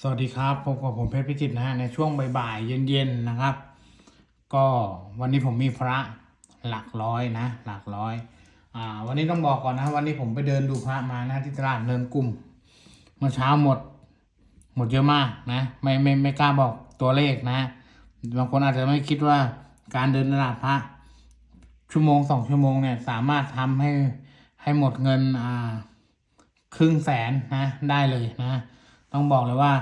สวัสดีครับพบกับผมเพชรพิจิตนะฮะในช่วงบ่ายๆเย็นๆนะครับ ก็วันนี้ผมมีพระหลักร้อยนะหลักร้อยอ่าวันนี้ต้องบอกก่อนนะวันนี้ผมไปเดินดูพระมานะที่ตลาดเนินกลุ่มเมื่อเช้าหมด หมดเยอะมากนะไม่ไม่ไม่กล้าบอกตัวเลขนะบางคนอาจจะไม่คิดว่าการเดินตลาดพระชั่วโมงสองชั่วโมงเนี่ยสามารถทำให้ให้หมดเงินอ่าครึ่งแสนนะได้เลยนะ ต้องบอกเลยว่า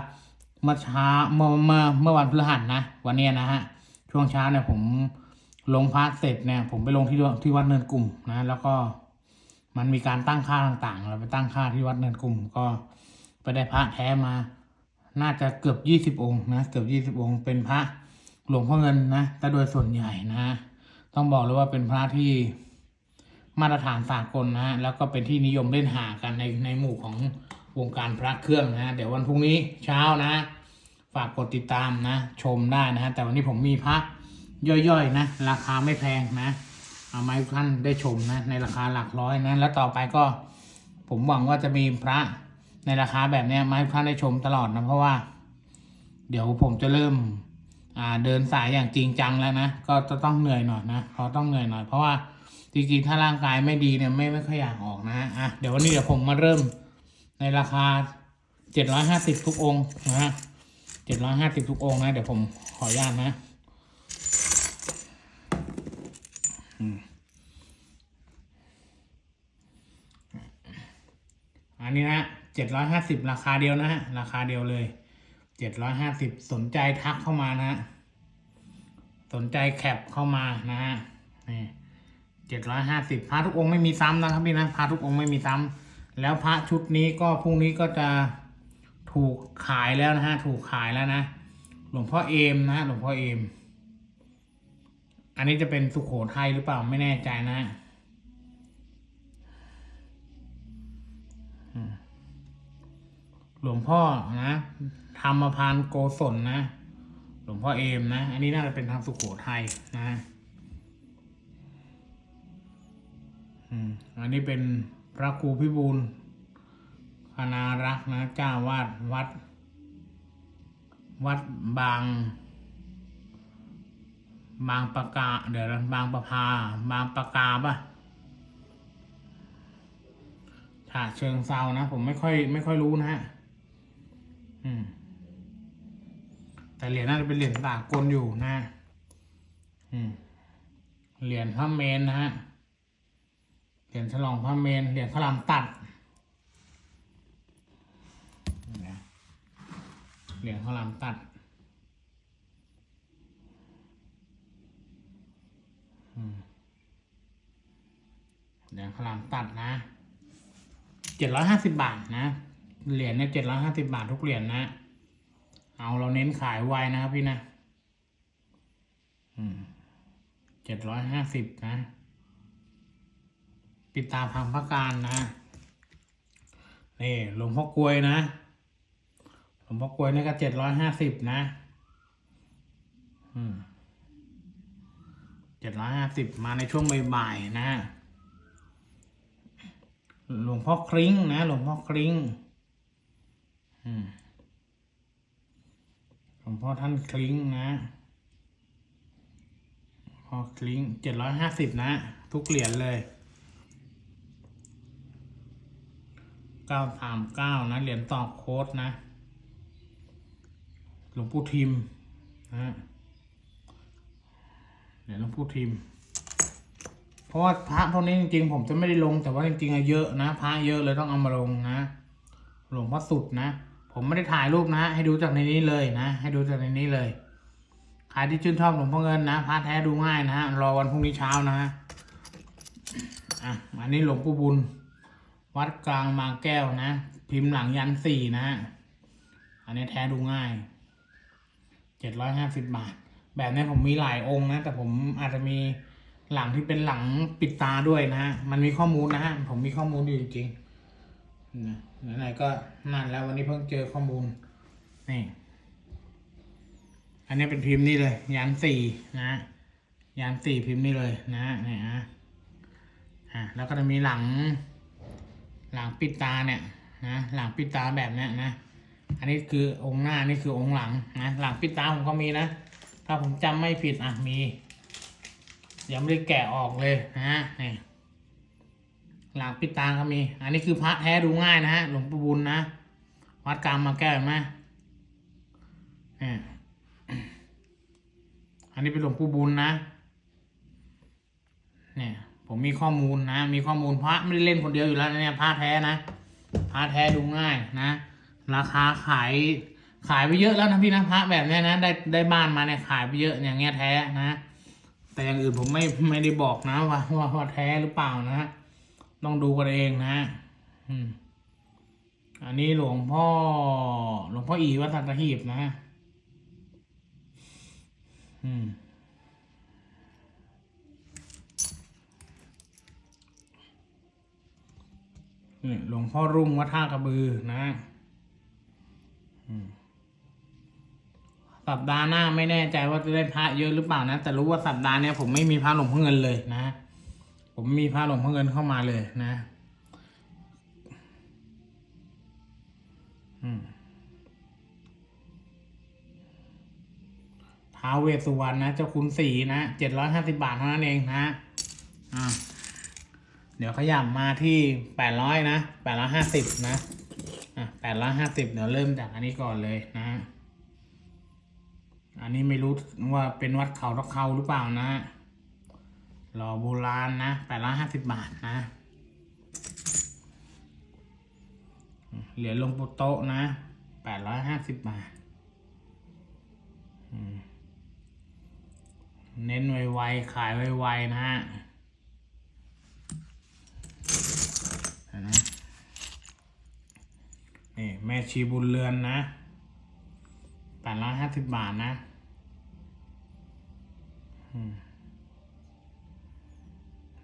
เมื่อเช้าเมื่อเมื่อเมื่อวันพฤหัสนะวันนี้นะฮะช่วงเช้าเนี่ยผมลงพักเสร็จเนี่ยผมไปลงที่ที่วัดเนินกลุ่มนะแล้วก็มันมีการตั้งค่าต่างๆ เราไปตั้งค่าที่วัดเนินกลุ่ม ก็ไปได้พระแท้มา น่าจะเกือบยี่สิบองค์นะเกือบยี่สิบองค์เป็นพระหลวงพ่อเงินนะแต่โดยส่วนใหญ่นะต้องบอกเลยว่าเป็นพระที่มาตรฐานสากลนะฮะแล้วก็เป็นที่นิยมเล่นหากันในในหมู่ของ วงการพระเครื่องนะเดี๋ยววันพรุ่งนี้เช้านะ ฝากกดติดตามนะ ชมได้นะฮะแต่วันนี้ผมมีพระย่อยๆนะ ราคาไม่แพงนะ เอามาให้ทุกท่านได้ชมนะ ในราคาหลักร้อยนะ แล้วต่อไปก็ผมหวังว่าจะมีพระในราคาแบบนี้ยมาให้ทุกท่านได้ชมตลอดนะเพราะว่า เดี๋ยวผมจะเริ่มเดินสายอย่างจริงจังแล้วนะ ก็จะต้องเหนื่อยหน่อยนะเพราะต้องเหนื่อยหน่อยเพราะว่าจริงๆ ถ้าร่างกายไม่ดีเนี่ยไม่ไม่ค่อยอยากออกนะอะเดี๋ยววันนี้เดี๋ยวผมมาเริ่ม ในราคาเจ็ดร้อยห้าสิบทุกองค์นะฮะเจ็ดร้อยห้าสิบทุกองค์นะ เดี๋ยวผมขออนุญาตนะอันนี้นะเจ็ดร้อยห้าสิบราคาเดียวนะฮะ ราคาเดียวเลยเจ็ดร้อยห้าสิบสนใจทักเข้ามานะฮะสนใจแคปเข้ามานะฮะนี่เจ็ดร้อยห้าสิบพระทุกองค์ไม่มีซ้ำนะครับพี่นะพระทุกองค์ไม่มีซ้ำ แล้วพระชุดนี้ก็พรุ่งนี้ก็จะถูกขายแล้วนะฮะ ถูกขายแล้วนะ หลวงพ่อเอมนะหลวงพ่อเอม อันนี้จะเป็นสุขโขทัยหรือเปล่าไม่แน่ใจนะหลวงพ่อนะธรรมพานโกศลนะ หลวงพ่อเอมนะ อันนี้น่าจะเป็นทางสุขโขทัยนะอันนี้เป็น ระครูพิบูลคณารักษ์นะเจ้าวาดวัด วัดบาง บางประกาเดี๋ยวบางประพา บางประกาปะฉาเชิงเซานะ ผมไม่ค่อยไม่ค่อยรู้นะฮะอืมแต่เหรียญน่าจะเป็นเหรียญสากลอยู่นะ อืม เหรียญพระเมนนะฮะ เหรียญฉลองพระเมนเหรียญพระรามตัดเหรียญพระรามตัดเหรียญพระรามตัดนะเจ็ดร้อยห้าสิบบาทนะ เหรียญเนี่ยเจ็ดร้อยห้าสิบาททุกเหรียญนะ เอาเราเน้นขายไวนะครับพี่นะเจ็ดร้อยห้าสิบนะ ปิดตาพังพระการนะ นี่หลวงพ่อกลวยนะ หลวงพ่อกลวยนี่ก็เจ็ดร้อยห้าสิบนะ อืมเจ็ดร้อยห้าสิบมาในช่วงบ่ายๆนะ หลวงพ่อคริ้งนะ หลวงพ่อคริ้งอืมหลวงพ่อท่านคลิ้งนะพ่อคลิ้งเจ็ดร้อยห้าสิบนะ ทุกเหรียญเลย เก้าสามเก้านะ เหรียญตอโค้ดนะ หลวงปู่ทิมนะเหรียญหลวงปู่ทิม เพราะว่าพระพวกนี้จริงๆ ผมจะไม่ได้ลงแต่ว่าจริงๆอะเยอะนะ พระเยอะเลยต้องเอามาลงนะ หลวงพ่อสุดนะ ผมไม่ได้ถ่ายรูปนะ ให้ดูจากในนี้เลยนะ ให้ดูจากในนี้เลย ใครที่ชื่นชอบหลวงพ่อเงินนะ พระแท้ดูง่ายนะฮะ รอวันพรุ่งนี้เช้านะฮะ อะอันนี้หลวงปู่บุญ วัดกลางบางแก้วนะ พิมพ์หลังยันสี่นะฮะ อันนี้แท้ดูง่ายเจ็ดร้อยห้าสิบบาท แบบนี้ผมมีหลายองค์นะ แต่ผมอาจจะมีหลังที่เป็นหลังปิดตาด้วยนะฮะ มันมีข้อมูลนะฮะ ผมมีข้อมูลอยู่จริงๆนะไหนๆก็นั่นแล้ววันนี้เพิ่งเจอข้อมูล นี่ อันนี้เป็นพิมพ์นี่เลย ยันสี่นะ ยันสี่พิมพ์นี่เลยนะเนี่ยฮะ อะแล้วก็จะมีหลัง หลังปิดตาเนี่ยนะหลังปิดตาแบบเนี้ยนะ อันนี้คือองค์หน้านี่คือองค์หลังนะหลังปิดตาผมก็มีนะ ถ้าผมจำไม่ผิดอะมียังไม่ได้แกะออกเลยนะนี่หลังปิดตาก็มี อันนี้คือพระแท้ดูง่ายนะฮะหลวงปู่บุญนะวัดกรรมมาแก้วเห็นไหมนี่อันนี้เป็นหลวงปู่บุญนะเนี่ย ผมมีข้อมูลนะ มีข้อมูลพระไม่ได้เล่นคนเดียวอยู่แล้วเนี่ยพระแท้นะพระแท้ดูง่ายนะ ราคาขายขายไปเยอะแล้วนะพี่นะพระแบบเนี้ยนะ ได้ได้บ้านมาเนี่ยขายไปเยอะอย่างเงี้ยแท้นะ แต่อย่างอื่นผมไม่ไม่ได้บอกนะว่าว่าว่าแท้หรือเปล่านะต้องดูกันเองนะอืมอันนี้หลวงพ่อ หลวงพ่ออีวัดสัตหีบนะอืม นี่หลวงพ่อรุ่งวัดท่ากระบือนะสัปดาห์หน้าไม่แน่ใจว่าจะได้พระเยอะหรือเปล่านะ แต่รู้ว่าสัปดาห์นี้ผมไม่มีพระหลวงพ่อเงินเลยนะ ผมมีพระหลวงพ่อเงินเข้ามาเลยนะท้าเวสสุวรรณนะ เจ้าคุณสีนะเจ็ดร้อยห้าสิบาทเท่านั้นเองนะอ่า เดี๋ยวขยับมาที่แปดร้อยนะแปดร้อยห้าสิบนะอะแปดร้อยห้าสิบเดี๋ยวเริ่มจากอันนี้ก่อนเลยนะ อันนี้ไม่รู้ว่าเป็นวัดเขาตะเขาหรือเปล่านะหล่อโบราณนะแปดร้อยห้าสิบบาทนะเหรียญลงปู่โต๊ะนะแปดร้อยห้าสิบบาทเน้นไวๆขายไวๆนะฮะ นไหมนี่แม่ชีบุญเรือนนะแปดร้อยห้าสิบบาทนะ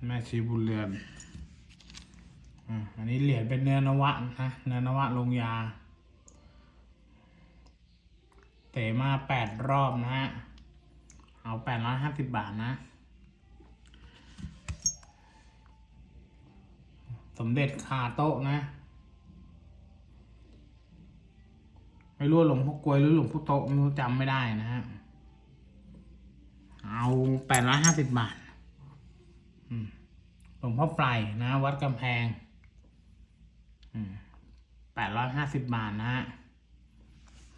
แม่ชีบุญเรือนอันนี้เหรียญเป็นเนื้อนวะนะเนื้อนวะลงยา เตะมาแปดรอบนะฮะ เอาแปดร้อยห้าสิบบาทนะ สมเด็จคาโต๊ะนะ ไม่รู้หลวงพ่อกลวยหรือหลวงพ่อโต๊ะไม่รู้จำไม่ได้นะฮะ เอาแปดร้อยห้าสิบบาทหลวงพ่อไพรนะ วัดกำแพงแปดร้อยห้าสิบบาทนะฮะ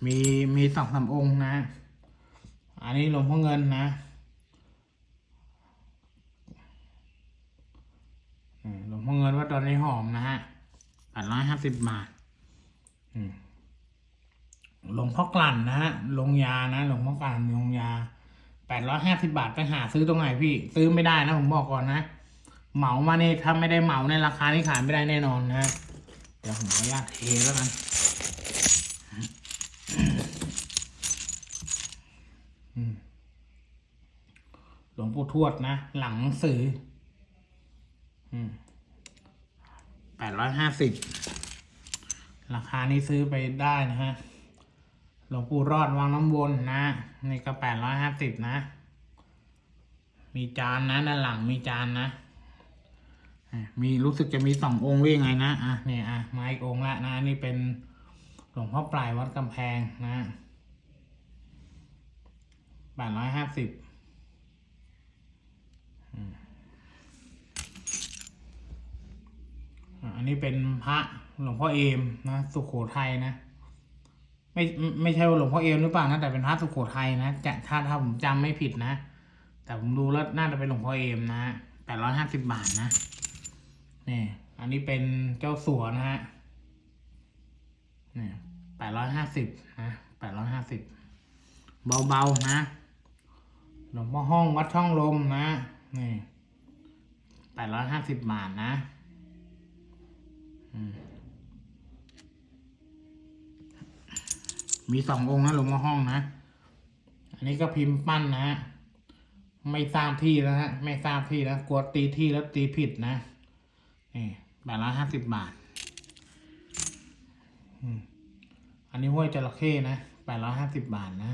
มีมีสองสามองค์นะ อันนี้หลวงพ่อเงินนะ อืม หลวงพ่อเงินว่าตอนนี้หอมนะฮะแปดร้อยห้าสิบบาทหลวงพ่อกลั่นนะฮะลงยานะหลวงพ่อกลั่นลงยาแปดร้อยห้าสิบาทไปหาซื้อตรงไหนพี่ ซื้อไม่ได้นะผมบอกก่อนนะ เหมามาเนี่ยถ้าไม่ได้เหมาในราคานี้ขายไม่ได้แน่นอนนะ เดี๋ยวผมขออนุญาตเทแล้วกันหลวงปู่ทวดนะ หลังหนังสืออืม แปดร้อยห้าสิบราคานี้ซื้อไปได้นะฮะ หลวงปู่รอดวังน้ำวนนะ นี่ก็แปดร้อยห้าสิบนะ มีจานนะด้านหลังมีจานนะอะมีรู้สึกจะมีสององค์หรือยังไงนะ อะเนี่ยอะมาอีกองค์ละนะ นี่เป็นหลวงพ่อปลายวัดกำแพงนะแปดร้อยห้าสิบ อะ อันนี้เป็นพระหลวงพ่อเอมนะ สุโขทัยนะ ไม่ไม่ใช่ว่าหลวงพ่อเอมหรือเปล่านะแต่เป็นพระสุโขทัยนะจะถ้าถ้าผมจำไม่ผิดนะ แต่ผมดูแล้วน่าจะเป็นหลวงพ่อเอมนะแปดร้อยห้าสิบบาทนะนี่อันนี้เป็นเจ้าสัวนะฮะนี่แปดร้อยห้าสิบนะแปดร้อยห้าสิบเบาๆนะหลวงพ่อห้องวัดช่องลมนะนี่แปดร้อยห้าสิบบาทนะ มีสององค์นะหลวงพ่อห้องนะ อันนี้ก็พิมพ์ปั้นนะฮะ ไม่ทราบที่แล้วฮะ ไม่ทราบที่แล้ว กลัวตีที่แล้วตีผิดนะ นี่แปดร้อยห้าสิบบาท อันนี้ห้วยจระเข้นะแปดร้อยห้าสิบบาทนะ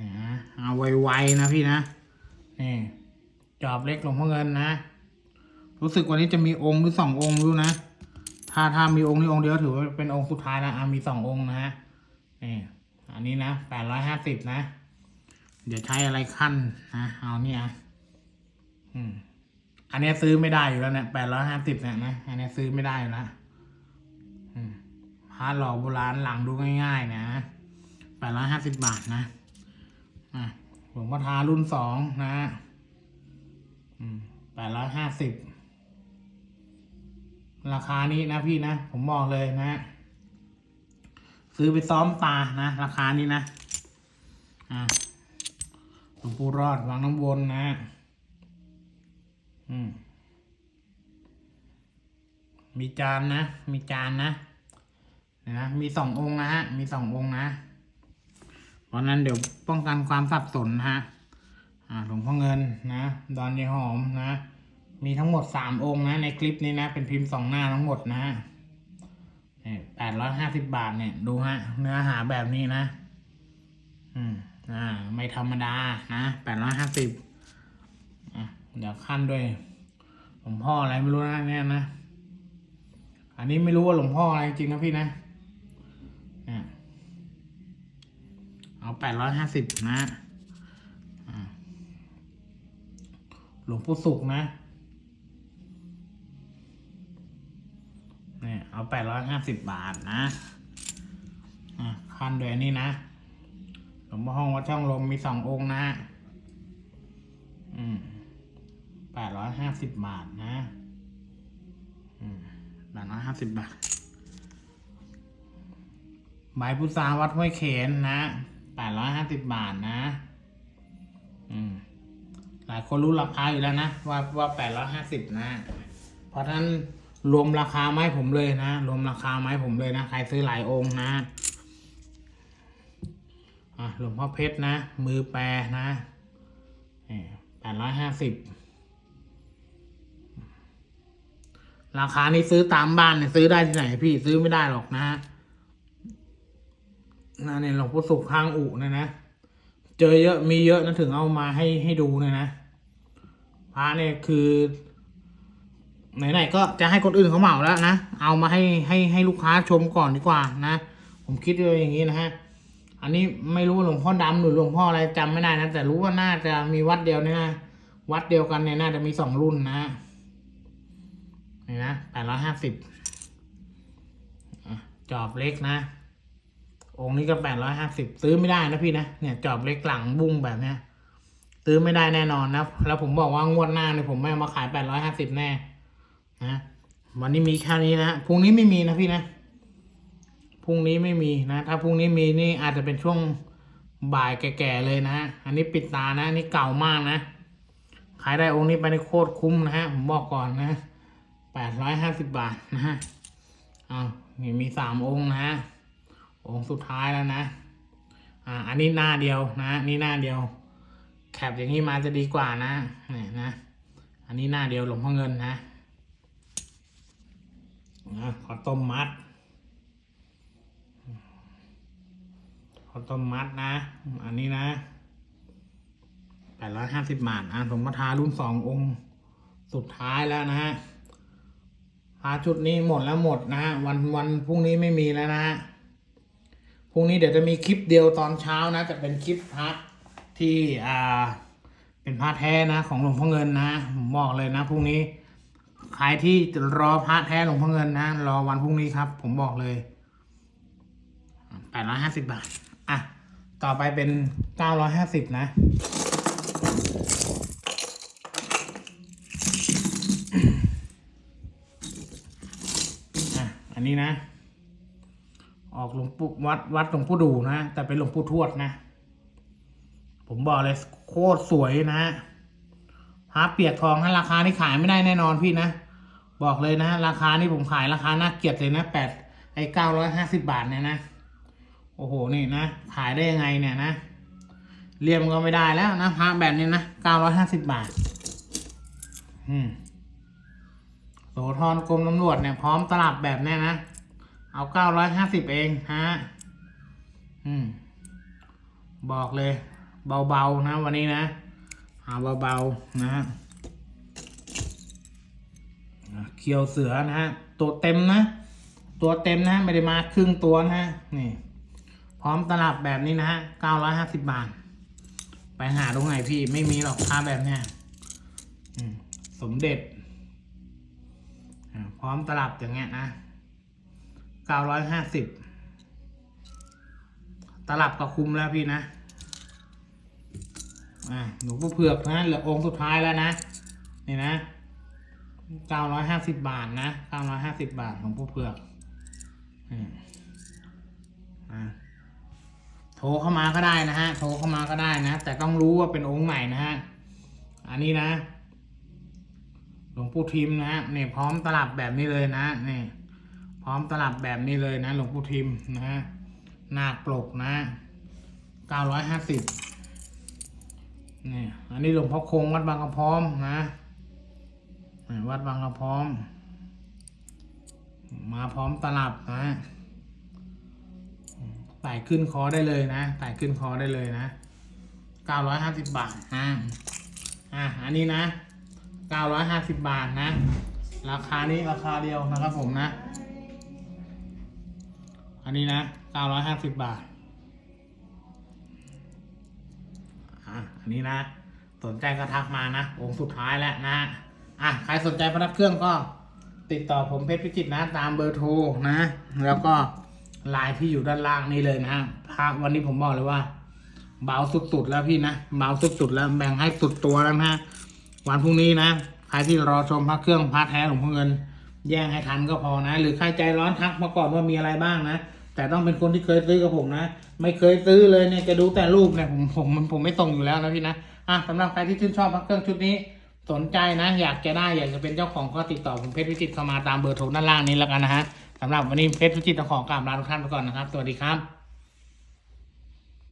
นะเอาไวๆนะพี่นะ นี่ จอบเล็กหลวงพ่อเงินนะ รู้สึกวันนี้จะมีองค์หรือสององค์รู้นะ ถ้าถ้ามีองค์นี้องค์เดียวถือว่าเป็นองค์สุดท้ายนะอะมีสององค์นะฮะนี่อันนี้นะแปดร้อยห้าสิบนะ เดี๋ยวใช้อะไรขั้นนะเอาเนี่ยอืม อันนี้ซื้อไม่ได้อยู่แล้วเนี่ยแปดร้อยห้าสิบเนี่ยนะอันนี้ซื้อไม่ได้อยู่แล้วอืมพาหล่อโบราณหลังดูง่าย ๆ นะแปดร้อยห้าสิบบาทนะอะหลวงพ่อทารุ่นสองนะอืมแปดร้อยห้าสิบ ราคานี้นะพี่นะ ผมบอกเลยนะ ซื้อไปซ้อมตานะ ราคานี้นะ อะหลวงปู่รอดวังน้ำวนนะ อืม มีจานนะ มีจานนะนนะ มีสององค์นะฮะ มีสององค์นะ เพราะนั้นเดี๋ยวป้องกันความสับสนนะฮะ อ่า หลวงพ่อเงินนะ ดอนยายหอมนะ มีทั้งหมดสามองค์นะ ในคลิปนี้นะ เป็นพิมพ์สองหน้าทั้งหมดนะแปดร้อยห้าสิบบาทเนี่ย ดูฮะ เนื้อหาแบบนี้นะ อืม อ่า ไม่ธรรมดานะแปดร้อยห้าสิบอะ เดี๋ยวขั้นด้วย หลวงพ่ออะไรไม่รู้นะเนี่ยนะ อันนี้ไม่รู้ว่าหลวงพ่ออะไรจริงนะพี่นะเนี่ยเอาแปดร้อยห้าสิบนะหลวงปู่สุกนะ เนี่ยเอาแปดร้อยห้าสิบบาทนะอะขั้นด้วยอันนี้นะหลวงพ่อห้องวัดช่องลมมีสององค์นะ อืมแปดร้อยห้าสิบบาทนะ อืมแปดร้อยห้าสิบบาทใบพุทราวัดห้วยเขนนะแปดร้อยห้าสิบบาทนะ อืม หลายคนรู้ราคาอยู่แล้วนะ ว่าว่าแปดร้อยห้าสิบนะ เพราะฉะนั้น รวมราคาไม้ผมเลยนะ รวมราคาไม้ผมเลยนะ ใครซื้อหลายองค์นะอะหลวงพ่อเพชรนะ มือแปรนะแปดร้อยห้าสิบราคานี้ซื้อตามบ้านเนี่ยซื้อได้ที่ไหนพี่ซื้อไม่ได้หรอกนะฮะนั่นเนี่ยหลวงพ่อสุขข้างอุนะนะเจอเยอะมีเยอะนะถึงเอามาให้ให้ดูเนี่ยนะพระเนี่ยคือ ไหนๆก็จะให้คนอื่นเขาเหมาแล้วนะ เอามาให้ให้ให้ลูกค้าชมก่อนดีกว่านะ ผมคิดเลยอย่างนี้นะฮะ อันนี้ไม่รู้ว่าหลวงพ่อดำหรือหลวงพ่ออะไรจำไม่ได้นะ แต่รู้ว่าน่าจะมีวัดเดียวเนี่ยนะวัดเดียวกันเนี่ยน่าจะมีสองรุ่นนะนี่นะแปดร้อยห้าสิบจอบเล็กนะ องค์นี้ก็แปดร้อยห้าสิบซื้อไม่ได้นะพี่นะ เนี่ยจอบเล็กหลังบุ้งแบบเนี้ยซื้อไม่ได้แน่นอนนะ แล้วผมบอกว่างวดหน้าเนี่ยผมไม่มาขายแปดร้อยห้าสิบแน่ นะวันนี้มีแค่นี้นะพรุ่งนี้ไม่มีนะพี่นะพรุ่งนี้ไม่มีนะ ถ้าพรุ่งนี้มีนี่อาจจะเป็นช่วงบ่ายแก่ๆเลยนะอันนี้ปิดตานะอันนี้เก่ามากนะขายได้องค์นี้ไปในโคตรคุ้มนะฮะผมบอกก่อนนะแปดร้อยห้าสิบบาทนะฮะอ้าวนี่มีสามองค์นะฮะองค์สุดท้ายแล้วนะ อ่า อันนี้หน้าเดียวนะ นี่หน้าเดียว แคปอย่างนี้มาจะดีกว่านะเนี่ยนะ อันนี้หน้าเดียวหลวงพ่อเงินนะ นะขอต้มมัดขอต้มมัดนะ อันนี้นะแปดร้อยห้าสิบบาทอะผมมาทารุ่นสององค์สุดท้ายแล้วนะฮะพาชุดนี้หมดแล้วหมดนะฮะวันวันพรุ่งนี้ไม่มีแล้วนะฮะพรุ่งนี้เดี๋ยวจะมีคลิปเดียวตอนเช้านะ จะเป็นคลิปพักที่อ่าเป็นพระแท้นะ ของหลวงพ่อเงินนะผมบอกเลยนะพรุ่งนี้ ใครที่รอพระแท้หลวงพ่อเงินนะรอวันพรุ่งนี้ครับ ผมบอกเลยแปดร้อยห้าสิบบาท อะ ต่อไปเป็นเก้าร้อยห้าสิบนะอะอันนี้นะ ออกหลวงปู่วัดวัดหลวงปู่ดูนะ แต่เป็นหลวงปู่ทวดนะ ผมบอกเลยโคตรสวยนะพระเปียกทองนะราคานี่ขายไม่ได้แน่นอนพี่นะ บอกเลยนะ ราคานี่ผมขายราคาน่าเกลียดเลยนะแปดไอ้เก้าร้อยห้าสิบาทเนี่ยนะ โอ้โหนี่นะ ขายได้ยังไงเนี่ยนะเรียมก็ไม่ได้แล้วนะพระแบบนี้นะเก้าร้อยห้าสิบบาท อืมโสธรกรมตำรวจเนี่ยพร้อมตลับแบบเนี้ยนะ เอาเก้าร้อยห้าสิบเองฮะ อืม บอกเลย เบาๆนะ วันนี้นะ เอาเบาๆนะ ฮะอะเคียวเสือนะฮะ ตัวเต็มนะ ตัวเต็มนะไม่ได้มาครึ่งตัวนะฮะ นี่ พร้อมตลับแบบนี้นะฮะเก้ารอยห้าสิบบาท ไปหาตรงไหนพี่ไม่มีหรอกค่าแบบเนี้ยสมเด็จ พร้อมตลับอย่างเงี้ยนะเก้ารอยหาสิบตลับก็คุ้มแล้วพี่นะอ่าหลวงปู่เผือกนะเหลือองค์สุดท้ายแล้วนะ นี่นะ เก้าร้อยห้าสิบบาทนะเก้าร้อยห้าสิบบาทหลวงปู่เผือกอ่าโทรเข้ามาก็ได้นะฮะ โทรเข้ามาก็ได้นะ แต่ต้องรู้ว่าเป็นองค์ไหนนะฮะ อันนี้นะ หลวงปู่ทิมนะฮะเนี่ยพร้อมตลับแบบนี้เลยนะนี่พร้อมตลับแบบนี้เลยนะ หลวงปู่ทิมนะฮะ หน้าปลกนะเก้าร้อยห้าสิบนี่อันนี้หลวงพ่อคงวัดบางกระพร้อมนะ วัดบางกระพร้อม มาพร้อมตลับนะไต่ขึ้นคอได้เลยนะไต่ขึ้นคอได้เลยนะเก้าร้อยหสิบบาทอ่าอะอันนี้นะเก้าร้อยหสิบบาทนะ ราคานี้ราคาเดียวนะครับผมนะ อันนี้นะเก้ารอยหสิบบาทอะอันนี้นะ สนใจก็ทักมานะองค์สุดท้ายแล้วนะ อะใครสนใจพนักเครื่องก็ติดต่อผมเพชรพิจิตนะ ตามเบอร์โทรนะ แล้วก็ไลน์ที่อยู่ด้านล่างนี่เลยนะฮะพระวันนี้ผมบอกเลยว่า เบาสุดๆแล้วพี่นะเบาสุดๆแล้วแบ่งให้สุดตัวแล้วนะฮะวันพรุ่งนี้นะใครที่รอชมพระเครื่องพระแท้หลวงพ่อเงิน แย่งให้ทันก็พอนะ หรือใครใจร้อนทักมาก่อนว่ามีอะไรบ้างนะแต่ต้องเป็นคนที่เคยซื้อกับผมนะ ไม่เคยซื้อเลยเนี่ยจะดูแต่รูปเนี่ยผมผมผมผมไม่ส่งอยู่แล้วนะพี่นะอะสำหรับใครที่ชื่นชอบพระเครื่องชุดนี้ สนใจนะ อยากจะได้อยากจะเป็นเจ้าของก็ติดต่อผมเพชรวิจิตเข้ามาตามเบอร์โทรด้านล่างนี้แล้วกันนะฮะสำหรับวันนี้เพชรวิจิตรต้องขอกราบลาทุกท่านไปก่อนนะครับ สวัสดีครับ